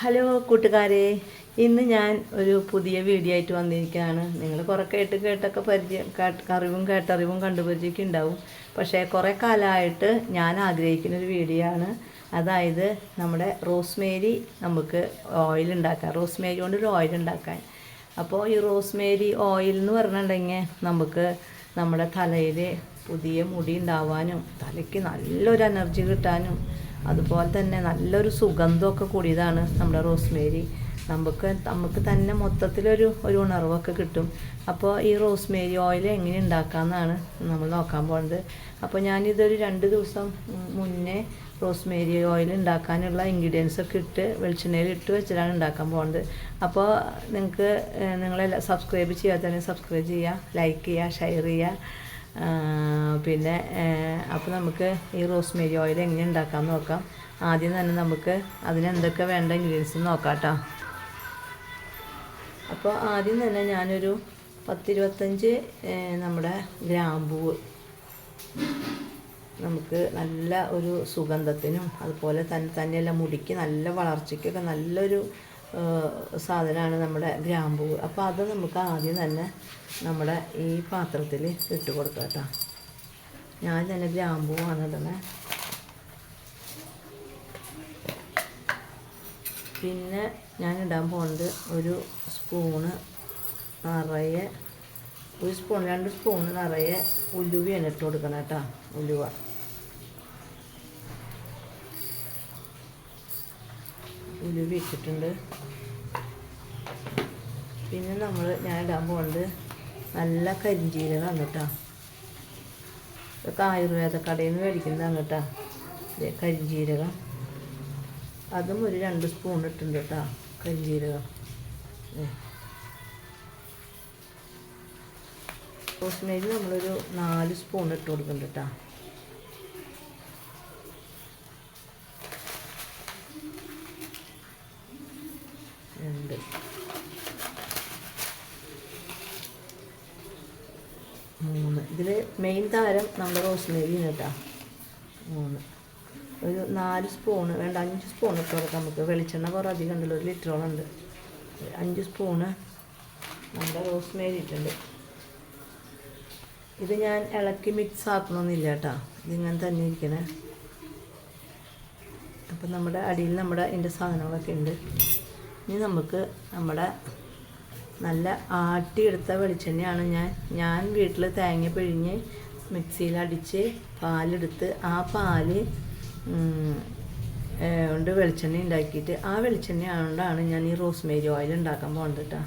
Hello കൂട്ടുകാരെ ഇന്ന് ഞാൻ ഒരു പുതിയ വീഡിയോ ആയിട്ട് വന്നിരിക്കുകയാണ്. നിങ്ങൾ കുറേ കേട്ട് കേട്ടൊക്കെ പരിചയം അറിവും കേട്ടറിവും കണ്ടുപരിചയമൊക്കെ ഉണ്ടാവും. പക്ഷേ കുറേ കാലമായിട്ട് ഞാൻ ആഗ്രഹിക്കുന്ന ഒരു വീഡിയോ ആണ്. അതായത് നമ്മുടെ റോസ്മേരി നമുക്ക് ഓയിൽ ഉണ്ടാക്കാം റോസ്മേരി കൊണ്ട് ഒരു ഓയിൽ ഉണ്ടാക്കാൻ. അപ്പോൾ ഈ റോസ്മേരി ഓയിൽ എന്ന് പറഞ്ഞിട്ടുണ്ടെങ്കിൽ നമുക്ക് നമ്മുടെ തലയിൽ പുതിയ മുടി ഉണ്ടാവാനും തലയ്ക്ക് നല്ലൊരു എനർജി കിട്ടാനും അതുപോലെ തന്നെ നല്ലൊരു സുഗന്ധമൊക്കെ കൂടിയതാണ് നമ്മുടെ റോസ്മേരി. നമുക്ക് നമുക്ക് തന്നെ മൊത്തത്തിലൊരു ഒരു ഉണർവൊക്കെ കിട്ടും. അപ്പോൾ ഈ റോസ്മേരി ഓയിൽ എങ്ങനെ ഉണ്ടാക്കാമെന്നാണ് നമ്മൾ നോക്കാൻ പോകുന്നത് അപ്പോൾ ഞാനിതൊരു രണ്ട് ദിവസം മുന്നേ റോസ്മേരി ഓയിൽ ഉണ്ടാക്കാനുള്ള ഇൻഗ്രീഡിയൻസ് ഒക്കെ ഇട്ട് വെളിച്ചെണ്ണയിൽ ഇട്ട് വെച്ചിട്ടാണ് ഉണ്ടാക്കാൻ പോകുന്നത് അപ്പോൾ നിങ്ങൾക്ക് നിങ്ങളെല്ലാം സബ്സ്ക്രൈബ് ചെയ്യാത്തന്നെ സബ്സ്ക്രൈബ് ചെയ്യുക ലൈക്ക് ചെയ്യുക ഷെയർ ചെയ്യുക പിന്നെ അപ്പോൾ നമുക്ക് ഈ റോസ്മേരി ഓയിൽ എങ്ങനെ ഉണ്ടാക്കാൻ നോക്കാം. ആദ്യം തന്നെ നമുക്ക് അതിന് എന്തൊക്കെ വേണ്ട ഇൻഗ്രീഡിയൻസ് നോക്കാം കേട്ടോ അപ്പോൾ ആദ്യം തന്നെ ഞാനൊരു പത്തിരുപത്തഞ്ച് നമ്മുടെ ഗ്രാമ്പൂവ് നമുക്ക് നല്ല ഒരു സുഗന്ധത്തിനും അതുപോലെ തന്നെ തന്നെയല്ല മുടിക്ക് നല്ല വളർച്ചയ്ക്കൊക്കെ നല്ലൊരു സാധനമാണ് നമ്മുടെ ഗ്രാമ്പൂ. അപ്പോൾ അത് നമുക്ക് ആദ്യം തന്നെ നമ്മുടെ ഈ പാത്രത്തിൽ ഇട്ട് കൊടുക്കാം കേട്ടോ. ഞാൻ തന്നെ ഗ്രാമ്പൂവാണ് ഇടണേ പിന്നെ ഞാൻ ഇടാൻ പോകുന്നത് ഒരു സ്പൂണ് നിറയെ ഒരു സ്പൂൺ രണ്ട് സ്പൂൺ നിറയെ ഉലുവയാണ് ഇട്ട് കൊടുക്കണം കേട്ടോ ഉലുവ. ഉലുവ ഇട്ടിട്ടുണ്ട്. പിന്നെ നമ്മൾ ഞാൻ ഇടാൻ പോകുന്നത് നല്ല കരിഞ്ചീരകമാണ് കേട്ടോ. ഇതൊക്കെ ആയുർവേദ കടയിൽ നിന്ന് മേടിക്കുന്നതാണ് കേട്ടോ. കരിഞ്ചീരകം. അതും ഒരു രണ്ട് സ്പൂൺ ഇട്ടുണ്ട് കേട്ടോ കരിഞ്ചീരകം. റോസ്മേരി നമ്മളൊരു നാല് സ്പൂൺ ഇട്ട് കൊടുക്കുന്നുണ്ട് കേട്ടോ. രണ്ട് മൂന്ന്. ഇതിൽ മെയിൻ താരം നമ്മുടെ റോസ്മേരിയാണ് കേട്ടോ. മൂന്ന്. ഒരു നാല് സ്പൂണ് വേണ്ട അഞ്ച് സ്പൂൺ ഇട്ടോ നമുക്ക്. വെളിച്ചെണ്ണ കുറേ അധികം ഉണ്ടല്ലോ ഒരു ലിറ്ററോളം ഉണ്ട്. അഞ്ച് സ്പൂണ് നമ്മുടെ റോസ്മേരി ഇട്ടുണ്ട് ഇത് ഞാൻ ഇളക്കി മിക്സ് ആക്കണമെന്നില്ല കേട്ടോ. ഇതിങ്ങനെ തന്നെ ഇരിക്കണേ. അപ്പം നമ്മുടെ അടിയിൽ നമ്മുടെ ഇതിന്റെ സാധനങ്ങളൊക്കെ ഉണ്ട്. ഇനി നമുക്ക് നമ്മുടെ നല്ല ആട്ടിയെടുത്ത വെളിച്ചെണ്ണയാണ് ഞാൻ ഞാൻ വീട്ടിൽ തേങ്ങ പിഴിഞ്ഞ് മിക്സിയിൽ അടിച്ച് പാലെടുത്ത് ആ പാൽ കൊണ്ട് വെളിച്ചെണ്ണ ഉണ്ടാക്കിയിട്ട് ആ വെളിച്ചെണ്ണ ആയതുകൊണ്ടാണ് ഞാൻ ഈ റോസ്മേരി ഓയിൽ ഉണ്ടാക്കാൻ പോകുന്നത് കേട്ടോ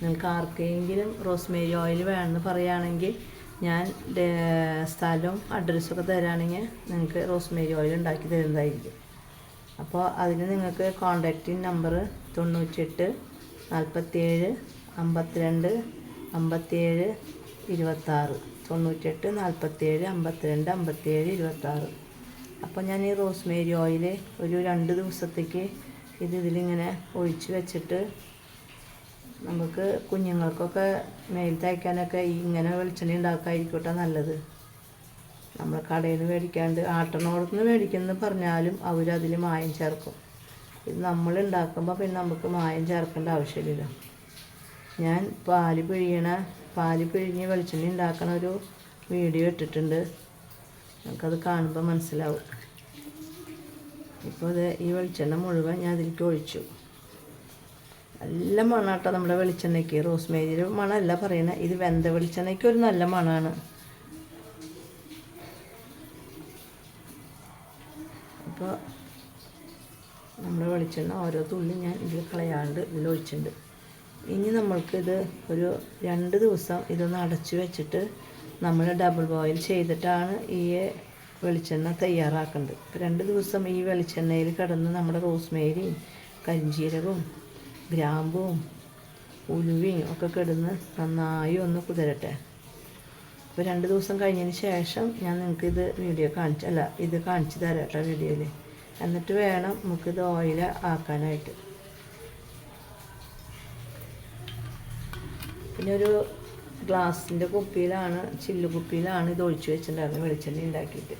നിങ്ങൾക്ക് ആർക്കെങ്കിലും റോസ്മേരി ഓയിൽ വേണമെന്ന് പറയുകയാണെങ്കിൽ ഞാൻ സ്ഥലവും അഡ്രസ്സൊക്കെ തരാണെങ്കിൽ നിങ്ങൾക്ക് റോസ്മേരി ഓയിൽ ഉണ്ടാക്കി തരുന്നതായിരിക്കും. അപ്പോൾ അതിന് നിങ്ങൾക്ക് കോണ്ടാക്റ്റിംഗ് നമ്പർ തൊണ്ണൂറ്റെട്ട് നാൽപ്പത്തിയേഴ് അമ്പത്തിരണ്ട് അമ്പത്തിയേഴ് ഇരുപത്താറ്. തൊണ്ണൂറ്റെട്ട് നാൽപ്പത്തിയേഴ് അമ്പത്തിരണ്ട് അമ്പത്തിയേഴ് ഇരുപത്താറ്. അപ്പോൾ ഞാൻ ഈ റോസ്മേരി ഓയിൽ ഒരു രണ്ട് ദിവസത്തേക്ക് ഇത് ഇതിലിങ്ങനെ ഒഴിച്ച് വെച്ചിട്ട് നമുക്ക് കുഞ്ഞുങ്ങൾക്കൊക്കെ മേൽ തയ്ക്കാനൊക്കെ ഇങ്ങനെ വെളിച്ചെണ്ണ ഉണ്ടാക്കാതിരിക്കട്ടെ നല്ലത്. നമ്മൾ കടയിൽ നിന്ന് മേടിക്കാണ്ട് ആട്ടണോടത്തുനിന്ന് മേടിക്കുന്നത് പറഞ്ഞാലും അവരതിൽ മായം ചേർക്കും. ഇത് നമ്മൾ ഉണ്ടാക്കുമ്പോൾ പിന്നെ നമുക്ക് മായം ചേർക്കേണ്ട ആവശ്യമില്ല ഞാൻ പാൽ പിഴിയണ പാൽ പിഴിഞ്ഞ് വെളിച്ചെണ്ണ ഉണ്ടാക്കണ ഒരു വീഡിയോ ഇട്ടിട്ടുണ്ട്. നമുക്കത് കാണുമ്പോൾ മനസ്സിലാവും. ഇപ്പോൾ ഇത് ഈ വെളിച്ചെണ്ണ മുഴുവൻ ഞാൻ അതിലേക്ക് ഒഴിച്ചു. നല്ല മണാട്ടോ നമ്മുടെ വെളിച്ചെണ്ണയ്ക്ക്. റോസ്മേരിയുടെ മണമല്ല പറയണേ. ഇത് വെന്ത വെളിച്ചെണ്ണയ്ക്ക് ഒരു നല്ല മണമാണ് അപ്പോൾ നമ്മൾ വെളിച്ചെണ്ണ ഓരോ തുള്ളി ഞാൻ ഇതിൽ കളയാണ്ട് ഇതിൽ ഒഴിച്ചിട്ടുണ്ട് ഇനി നമ്മൾക്കിത് ഒരു രണ്ട് ദിവസം ഇതൊന്ന് അടച്ചു വെച്ചിട്ട് നമ്മൾ ഡബിൾ ബോയിൽ ചെയ്തിട്ടാണ് ഈ വെളിച്ചെണ്ണ തയ്യാറാക്കേണ്ടത്. ഇപ്പോൾ രണ്ട് ദിവസം ഈ വെളിച്ചെണ്ണയിൽ കിടന്ന് നമ്മുടെ റോസ്മേരിയും കരിഞ്ചീരകവും ഗ്രാമ്പും ഉലുവയും ഒക്കെ കിടന്ന് നന്നായി ഒന്ന് കുതിരട്ടെ. അപ്പോൾ രണ്ട് ദിവസം കഴിഞ്ഞതിന് ശേഷം ഞാൻ നിങ്ങൾക്ക് ഇത് വീഡിയോ കാണിച്ച അല്ല ഇത് കാണിച്ചു തരാം കേട്ടോ വീഡിയോയിൽ എന്നിട്ട് വേണം നമുക്കിത് ഓയിൽ ആക്കാനായിട്ട്. പിന്നെ ഒരു ഗ്ലാസിന്റെ കുപ്പിയിലാണ് ചില്ലു കുപ്പിയിലാണ് ഇത് ഒഴിച്ചു വെച്ചിട്ടുണ്ടായിരുന്നത് വെളിച്ചെണ്ണ ഉണ്ടാക്കിയിട്ട്.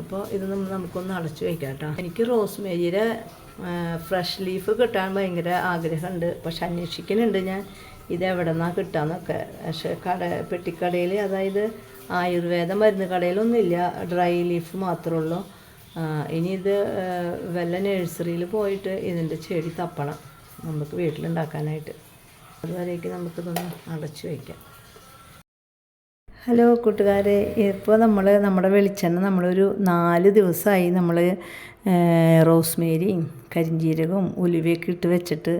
അപ്പോൾ ഇത് നമുക്കൊന്ന് അടച്ചു വയ്ക്കാം കേട്ടോ. എനിക്ക് റോസ്മേരിയുടെ ഫ്രഷ് ലീഫ് കിട്ടാൻ ഭയങ്കര ആഗ്രഹമുണ്ട്. പക്ഷെ അന്വേഷിക്കുന്നുണ്ട് ഞാൻ. ഇത് എവിടെ നിന്നാണ് കിട്ടാന്നൊക്കെ. പക്ഷേ കട പെട്ടിക്കടയിൽ അതായത് ആയുർവേദ മരുന്ന് കടയിലൊന്നുമില്ല. ഡ്രൈ ലീഫ് മാത്രമേ ഉള്ളൂ ഇനി ഇത് വല്ല നഴ്സറിയിൽ പോയിട്ട് ഇതിന്റെ ചെടി തപ്പണം. നമുക്ക് വീട്ടിലുണ്ടാക്കാനായിട്ട്. അതുവരേക്ക് നമുക്കിതൊന്ന് അടച്ചു വയ്ക്കാം. ഹലോ കൂട്ടുകാരെ ഇപ്പോൾ നമ്മൾ നമ്മുടെ വെളിച്ചെണ്ണ നമ്മളൊരു നാല് ദിവസമായി നമ്മൾ റോസ്മേരിയും കരിഞ്ജീരകവും ഉലുവയൊക്കെ ഇട്ട് വെച്ചിട്ട്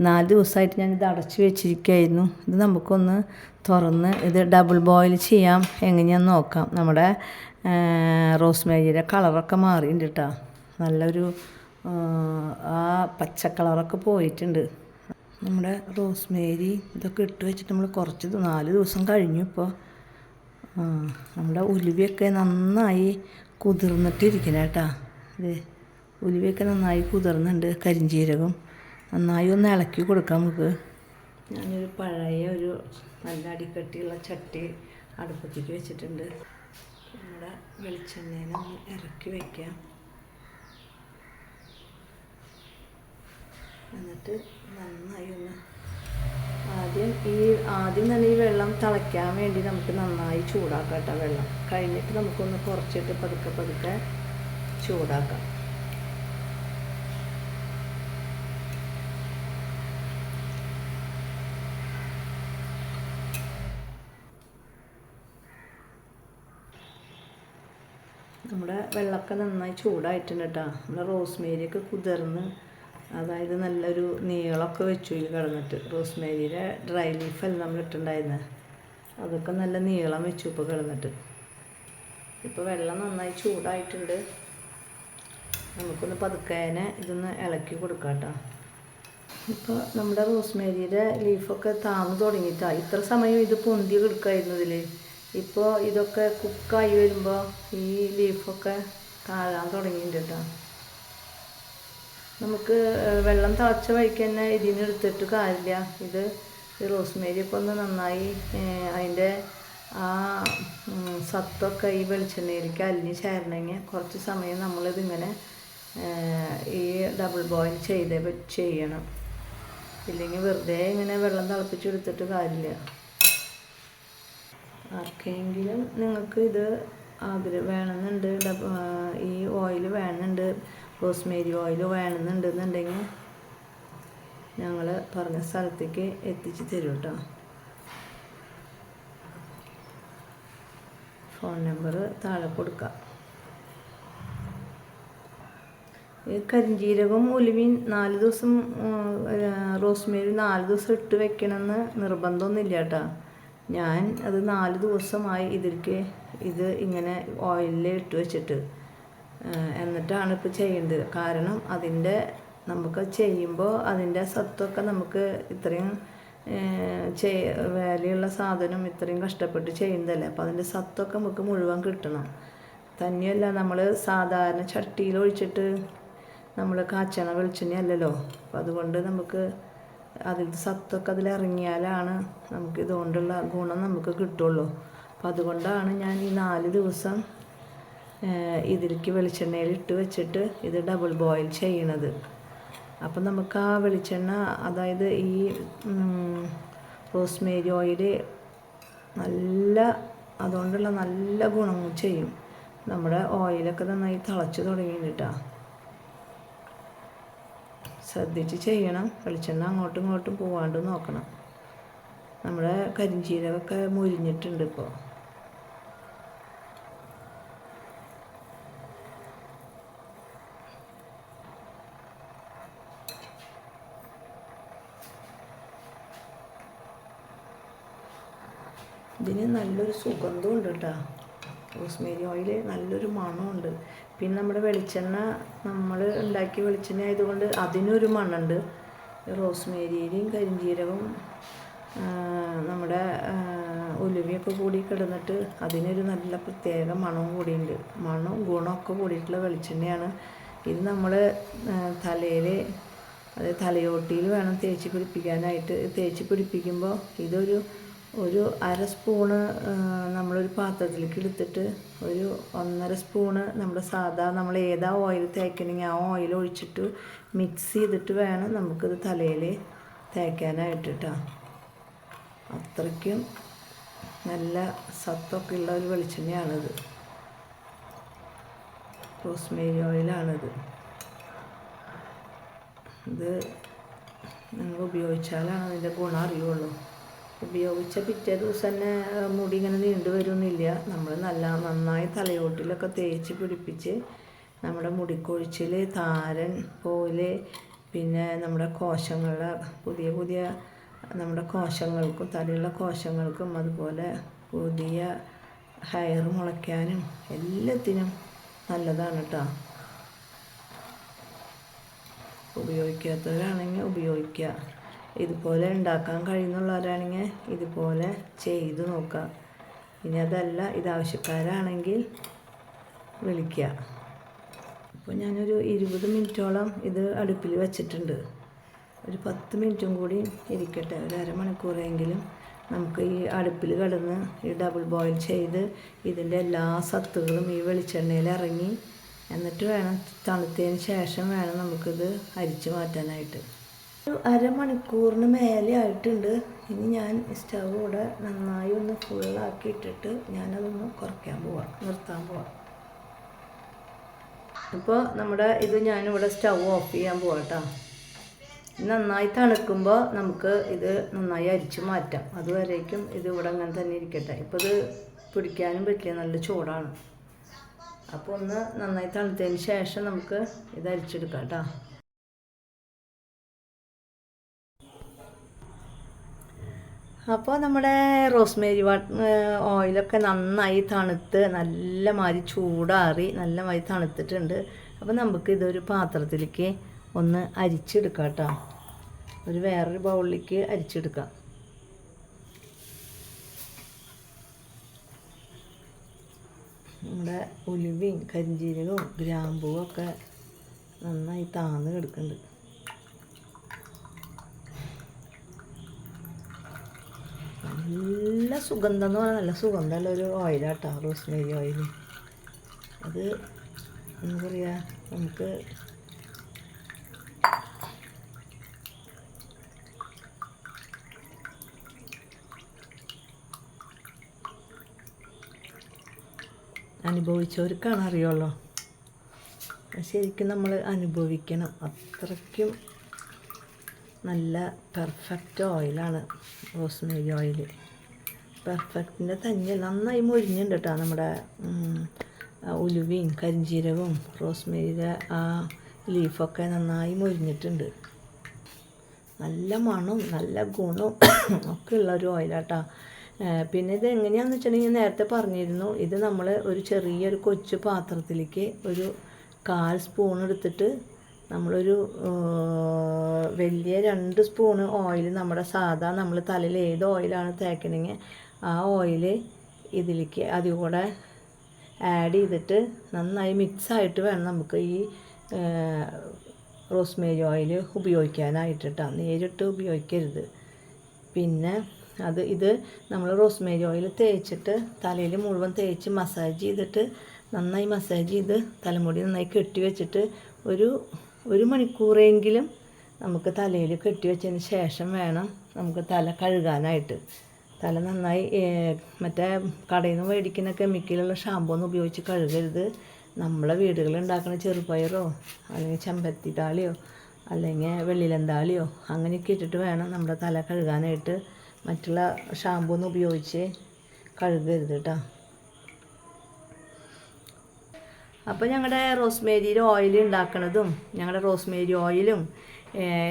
നാല് ദിവസമായിട്ട് ഞാനിത് അടച്ചു വെച്ചിരിക്കുകയായിരുന്നു ഇത് നമുക്കൊന്ന് തുറന്ന് ഇത് ഡബിൾ ബോയിൽ ചെയ്യാം. എങ്ങനെയാന്ന് നോക്കാം. നമ്മുടെ റോസ്മേരിയുടെ കളറൊക്കെ മാറിയിട്ടുണ്ട് കേട്ടോ നല്ലൊരു ആ, പച്ച കളറൊക്കെ പോയിട്ടുണ്ട്. നമ്മുടെ റോസ്മേരി ഇതൊക്കെ ഇട്ട് വെച്ചിട്ട് നമ്മൾ കുറച്ച് നാല് ദിവസം കഴിഞ്ഞു ഇപ്പോൾ നമ്മുടെ ഉലുവയൊക്കെ നന്നായി കുതിർന്നിട്ടിരിക്കണം കേട്ടാ ഇത് ഉലുവയൊക്കെ നന്നായി കുതിർന്നുണ്ട് കരിഞ്ചീരകം. നന്നായി ഒന്ന് ഇളക്കി കൊടുക്കാം നമുക്ക്. ഞാനൊരു പഴയ ഒരു നല്ല അടിക്കട്ടിയുള്ള ചട്ടി അടുപ്പത്തേക്ക് വെച്ചിട്ടുണ്ട്. നമ്മുടെ വെളിച്ചെണ്ണയിൽ ഒന്ന് ഇറക്കി വയ്ക്കാം എന്നിട്ട് നന്നായി ഒന്ന് ആദ്യം ഈ ആദ്യം തന്നെ ഈ വെള്ളം തിളയ്ക്കാൻ വേണ്ടി നമുക്ക് നന്നായി ചൂടാക്കാം കേട്ടോ വെള്ളം. കഴിഞ്ഞിട്ട് നമുക്കൊന്ന് കുറച്ചിട്ട് പതുക്കെ പതുക്കെ ചൂടാക്കാം. നമ്മുടെ വെള്ളമൊക്കെ നന്നായി ചൂടായിട്ടുണ്ട് കേട്ടോ. നമ്മുടെ റോസ്മേരിയൊക്കെ കുതിർന്ന് അതായത് നല്ലൊരു നീളമൊക്കെ വെച്ചു ഇതിൽ കിടന്നിട്ട്. റോസ്മേരിയുടെ ഡ്രൈ ലീഫല്ല നമ്മൾ ഇട്ടുണ്ടായിരുന്നത് അതൊക്കെ നല്ല നീളം വെച്ചു ഇപ്പോൾ കിടന്നിട്ട്. ഇപ്പോൾ വെള്ളം നന്നായി ചൂടായിട്ടുണ്ട്. നമുക്കൊന്ന് പതുക്കേനെ ഇതൊന്ന് ഇളക്കി കൊടുക്കാം കേട്ടോ. ഇപ്പോൾ നമ്മുടെ റോസ്മേരിയുടെ ലീഫൊക്കെ താന്നു തുടങ്ങിയിട്ടാണ് ഇത്ര സമയം ഇത് പൊന്തി കിടക്കായിരുന്നു ഇതിൽ ഇപ്പോൾ ഇതൊക്കെ കുക്കായി വരുമ്പോൾ ഈ ലീഫൊക്കെ താഴാൻ തുടങ്ങിയിട്ടുണ്ട് കേട്ടോ. നമുക്ക് വെള്ളം തിളച്ച വഴിക്ക് തന്നെ ഇതിന് എടുത്തിട്ട് കാര്യമില്ല. ഇത് റോസ്മേരി ഒക്കെ ഒന്ന് നന്നായി അതിന്റെ ആ സത്തൊക്കെ ഈ വെളിച്ചെണ്ണയിലേക്ക് അലിഞ്ഞ് ചേരണമെങ്കിൽ കുറച്ച് സമയം നമ്മളിതിങ്ങനെ ഈ ഡബിൾ ബോയിൽ ചെയ്തേ ചെയ്യണം. ഇല്ലെങ്കിൽ വെറുതെ ഇങ്ങനെ വെള്ളം തിളപ്പിച്ചെടുത്തിട്ട് കാര്യമില്ല. ആർക്കെങ്കിലും നിങ്ങൾക്ക് ഇത് ആഗ്രഹം വേണമെന്നുണ്ട് ഈ ഓയിൽ വേണമെന്നുണ്ട് റോസ്മേരി ഓയിൽ വേണമെന്നുണ്ടെന്നുണ്ടെങ്കിൽ ഞങ്ങൾ പറഞ്ഞ സ്ഥലത്തേക്ക് എത്തിച്ച് തരും കേട്ടോ. ഫോൺ നമ്പർ താഴെ കൊടുക്കാം. കരിഞ്ജീരകവും ഉലുവയും നാല് ദിവസം റോസ്മേരി നാല് ദിവസം ഇട്ട് വെക്കണമെന്ന് നിർബന്ധമൊന്നുമില്ല കേട്ടോ. ഞാൻ അത് നാല് ദിവസമായി ഇതിലേക്ക് ഇത് ഇങ്ങനെ ഓയിലിൽ ഇട്ട് വെച്ചിട്ട്. എന്നിട്ടാണ് ഇപ്പോൾ ചെയ്യേണ്ടത്. കാരണം അതിന്റെ നമുക്ക് ചെയ്യുമ്പോൾ അതിന്റെ സത്വമൊക്കെ നമുക്ക് ഇത്രയും ചെയ് വിലയുള്ള സാധനം ഇത്രയും കഷ്ടപ്പെട്ട് ചെയ്യുന്നതല്ലേ? അപ്പോൾ അതിന്റെ സത്വമൊക്കെ നമുക്ക് മുഴുവൻ കിട്ടണം. തന്നെയല്ല നമ്മൾ സാധാരണ ചട്ടിയിൽ ഒഴിച്ചിട്ട് നമ്മൾ കാച്ചണ വെളിച്ചെണ്ണ അല്ലല്ലോ? അപ്പം അതുകൊണ്ട് നമുക്ക് അതിൽ സത്തൊക്കെ അതിലിറങ്ങിയാലാണ് നമുക്ക് ഇതുകൊണ്ടുള്ള ഗുണം നമുക്ക് കിട്ടുള്ളൂ. അപ്പം അതുകൊണ്ടാണ് ഞാൻ ഈ നാല് ദിവസം ഇതിലേക്ക് വെളിച്ചെണ്ണയിൽ ഇട്ട് വെച്ചിട്ട് ഇത് ഡബിൾ ബോയിൽ ചെയ്യണത്. അപ്പം നമുക്ക് ആ വെളിച്ചെണ്ണ അതായത് ഈ റോസ്മേരി ഓയിൽ നല്ല അതുകൊണ്ടുള്ള നല്ല ഗുണം ചെയ്യും. നമ്മുടെ ഓയിലൊക്കെ നന്നായി തിളച്ച് തുടങ്ങിയിട്ടാ. ശ്രദ്ധിച്ച് ചെയ്യണം. വെളിച്ചെണ്ണ അങ്ങോട്ടും ഇങ്ങോട്ടും പോവാണ്ട് നോക്കണം. നമ്മുടെ കരിഞ്ചീരകമൊക്കെ മുരിഞ്ഞിട്ടുണ്ട് ഇപ്പോൾ ഇതിന് നല്ലൊരു സുഗന്ധം ഉണ്ട് കേട്ടോ റോസ്മേരി ഓയിൽ നല്ലൊരു മണമുണ്ട്. പിന്നെ നമ്മുടെ വെളിച്ചെണ്ണ നമ്മൾ ഉണ്ടാക്കിയ വെളിച്ചെണ്ണ ആയതുകൊണ്ട് അതിനൊരു മണമുണ്ട്. റോസ്മേരിയിലും കരിഞ്ജീരകവും നമ്മുടെ ഉലുവിയൊക്കെ കൂടി കിടന്നിട്ട് അതിനൊരു നല്ല പ്രത്യേക മണവും കൂടിയുണ്ട്. മണവും ഗുണമൊക്കെ കൂടിയിട്ടുള്ള വെളിച്ചെണ്ണയാണ്. ഇത് നമ്മൾ തലയിൽ അത് തലയോട്ടിയിൽ വേണം തേച്ച് പിടിപ്പിക്കാനായിട്ട്. തേച്ച് പിടിപ്പിക്കുമ്പോൾ ഇതൊരു ഒരു അര സ്പൂണ് നമ്മളൊരു പാത്രത്തിലേക്ക് എടുത്തിട്ട് ഒരു ഒന്നര സ്പൂണ് നമ്മുടെ സാധാ നമ്മൾ ഏതാ ഓയിൽ തേക്കണമെങ്കിൽ ആ ഓയിൽ ഒഴിച്ചിട്ട് മിക്സ് ചെയ്തിട്ട് വേണം നമുക്കിത് തലയിൽ തേക്കാനായിട്ട് അത്രയ്ക്കും നല്ല സത്തൊക്കെ ഉള്ള ഒരു വെളിച്ചെണ്ണയാണിത്. റോസ്മേരി ഓയിലാണിത് ഇത് നിങ്ങൾ ഉപയോഗിച്ചാലാണ് അതിന്റെ ഗുണം അറിയുള്ളൂ. ഉപയോഗിച്ച പിറ്റേ ദിവസം തന്നെ മുടി ഇങ്ങനെ നീണ്ടു വരുന്നില്ല. നമ്മൾ നല്ല നന്നായി തലയോട്ടിലൊക്കെ തേച്ച് പിടിപ്പിച്ച് നമ്മുടെ മുടിക്കൊഴിച്ചിൽ താരൻ പോൽ പിന്നെ നമ്മുടെ കോശങ്ങളുടെ പുതിയ പുതിയ നമ്മുടെ കോശങ്ങൾക്കും തലയുള്ള കോശങ്ങൾക്കും അതുപോലെ പുതിയ ഹെയർ മുളയ്ക്കാനും എല്ലാത്തിനും നല്ലതാണ് കേട്ടോ ഉപയോഗിക്കാത്തവരാണെങ്കിൽ ഉപയോഗിക്കുക ഇതുപോലെ ഉണ്ടാക്കാൻ കഴിയുന്നുള്ളവരാണെങ്കിൽ ഇതുപോലെ ചെയ്ത് നോക്കുക. ഇനി അതല്ല ഇത് ആവശ്യക്കാരാണെങ്കിൽ വിളിക്കുക. അപ്പോൾ ഞാനൊരു ഇരുപത് മിനിറ്റോളം ഇത് അടുപ്പിൽ വെച്ചിട്ടുണ്ട്. ഒരു പത്ത് മിനിറ്റും കൂടി ഇരിക്കട്ടെ. ഒരു അരമണിക്കൂറെങ്കിലും നമുക്ക് ഈ അടുപ്പിൽ കിടന്ന് ഈ ഡബിൾ ബോയിൽ ചെയ്ത് ഇതിന്റെ എല്ലാ സത്തുകളും ഈ വെളിച്ചെണ്ണയിൽ ഇറങ്ങി എന്നിട്ട് വേണം തണുത്തതിന് ശേഷം വേണം നമുക്കിത് അരിച്ചു മാറ്റാനായിട്ട്. ഒരു അരമണിക്കൂറിന് മേലെ ആയിട്ടുണ്ട്. ഇനി ഞാൻ സ്റ്റവ് കൂടെ നന്നായി ഒന്ന് ഫുള്ളാക്കി ഇട്ടിട്ട് ഞാനതൊന്ന് കുറയ്ക്കാൻ പോവാം നിർത്താൻ പോവാം. അപ്പോൾ നമ്മുടെ ഇത് ഞാനിവിടെ സ്റ്റവ് ഓഫ് ചെയ്യാൻ പോവാം നന്നായി തണുക്കുമ്പോൾ നമുക്ക് ഇത് നന്നായി അരിച്ച് മാറ്റാം. അതുവരേക്കും ഇത് ഇവിടെ അങ്ങനെ തന്നെ ഇരിക്കട്ടെ. ഇപ്പോൾ ഇത് പിടിക്കാനും പറ്റില്ല നല്ല ചൂടാണ്. അപ്പോൾ ഒന്ന് നന്നായി തണുത്തതിന് ശേഷം നമുക്ക് ഇത് അരിച്ചെടുക്കാം കേട്ടോ അപ്പോൾ നമ്മുടെ റോസ്മേരി ഓയിലൊക്കെ നന്നായി തണുത്ത് നല്ല മാതിരി ചൂടാറി നല്ല മാതിരി തണുത്തിട്ടുണ്ട്. അപ്പോൾ നമുക്ക് ഇതൊരു പാത്രത്തിലേക്ക് ഒന്ന് അരിച്ചെടുക്കാം കേട്ടോ ഒരു വേറൊരു ബൗളിലേക്ക് അരിച്ചെടുക്കാം. നമ്മുടെ ഉലുവയും കരിഞ്ജീരകവും ഗ്രാമ്പുവും ഒക്കെ നന്നായി താന്ന് കിടക്കുന്നുണ്ട്. നല്ല സുഗന്ധം എന്ന് പറഞ്ഞാൽ നല്ല സുഗന്ധമുള്ള ഒരു ഓയിലാട്ടോ റോസ്മേരി ഓയിൽ അത് എന്താ പറയുക നമുക്ക് അനുഭവിച്ചവർക്കാണ് അറിയുള്ളൂ. ശരിക്കും നമ്മൾ അനുഭവിക്കണം. അത്രയ്ക്കും നല്ല പെർഫെക്റ്റ് ഓയിലാണ് റോസ്മേരി ഓയിൽ പെർഫെക്റ്റിന്റെ തന്നെ നന്നായി മൊരിഞ്ഞിട്ടുണ്ട് കേട്ടോ നമ്മുടെ ഉലുവയും കരിഞ്ജീരകവും റോസ്മേരിയുടെ ആ ലീഫൊക്കെ നന്നായി മൊരിഞ്ഞിട്ടുണ്ട് നല്ല മണവും നല്ല ഗുണവും ഒക്കെ ഉള്ള ഒരു ഓയിലാട്ടോ പിന്നെ ഇത് എങ്ങനെയാണെന്ന് വെച്ചിട്ടുണ്ടെങ്കിൽ നേരത്തെ പറഞ്ഞിരുന്നു ഇത് നമ്മൾ ഒരു ചെറിയൊരു കൊച്ചു പാത്രത്തിലേക്ക് ഒരു കാൽ സ്പൂൺ എടുത്തിട്ട് നമ്മളൊരു വലിയ രണ്ട് സ്പൂണ് ഓയിൽ നമ്മുടെ സാധാ നമ്മൾ തലയിൽ ഏത് ഓയിലാണ് തേക്കണമെങ്കിൽ ആ ഓയിൽ ഇതിലേക്ക് അതിൽ കൂടെ ആഡ് ചെയ്തിട്ട് നന്നായി മിക്സായിട്ട് വേണം നമുക്ക് ഈ റോസ്മേരി ഓയിൽ ഉപയോഗിക്കാനായിട്ട് കേട്ടോ നേരിട്ട് ഉപയോഗിക്കരുത്. പിന്നെ അത് ഇത് നമ്മൾ റോസ്മേരി ഓയിൽ തേച്ചിട്ട് തലയിൽ മുഴുവൻ തേച്ച് മസാജ് ചെയ്തിട്ട് നന്നായി മസാജ് ചെയ്ത് തലമുടി നന്നായി കെട്ടി വെച്ചിട്ട് ഒരു ഒരു മണിക്കൂറെങ്കിലും നമുക്ക് തലയിൽ കെട്ടി വെച്ചതിന് ശേഷം വേണം നമുക്ക് തല കഴുകാനായിട്ട്. തല നന്നായി മറ്റേ കടയിൽ നിന്ന് മേടിക്കുന്ന കെമിക്കലുള്ള ഷാമ്പൂ ഒന്നും ഉപയോഗിച്ച് കഴുകരുത്. നമ്മളെ വീടുകളിൽ ഉണ്ടാക്കുന്ന ചെറുപയറോ അല്ലെങ്കിൽ ചെമ്പരത്തി താളിയോ അല്ലെങ്കിൽ വെള്ളിലന്താളിയോ അങ്ങനെയൊക്കെ ഇട്ടിട്ട് വേണം നമ്മുടെ തല കഴുകാനായിട്ട്. മറ്റുള്ള ഷാമ്പൂ ഒന്നും ഉപയോഗിച്ച് കഴുകരുത് കേട്ടോ. അപ്പോൾ ഞങ്ങളുടെ റോസ്മേരിയിൽ ഓയിൽ ഉണ്ടാക്കുന്നതും ഞങ്ങളുടെ റോസ്മേരി ഓയിലും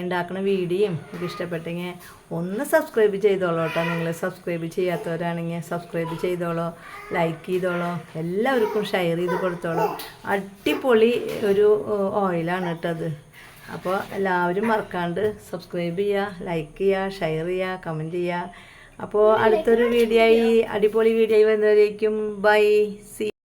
ഉണ്ടാക്കുന്ന വീഡിയോയും ഇത് ഇഷ്ടപ്പെട്ടെങ്കിൽ ഒന്ന് സബ്സ്ക്രൈബ് ചെയ്തോളൂ കേട്ടോ നിങ്ങൾ സബ്സ്ക്രൈബ് ചെയ്യാത്തവരാണെങ്കിൽ സബ്സ്ക്രൈബ് ചെയ്തോളൂ ലൈക്ക് ചെയ്തോളൂ എല്ലാവർക്കും ഷെയർ ചെയ്ത് കൊടുത്തോളൂ. അടിപൊളി ഒരു ഓയിലാണ് കേട്ടോ അത്. അപ്പോൾ എല്ലാവരും മറക്കാണ്ട് സബ്സ്ക്രൈബ് ചെയ്യുക ലൈക്ക് ചെയ്യുക ഷെയർ ചെയ്യുക കമന്റ് ചെയ്യുക അപ്പോൾ അടുത്തൊരു വീഡിയോ ആയി അടിപൊളി വീഡിയോ ആയി വരുന്നവരേക്കും ബൈ സി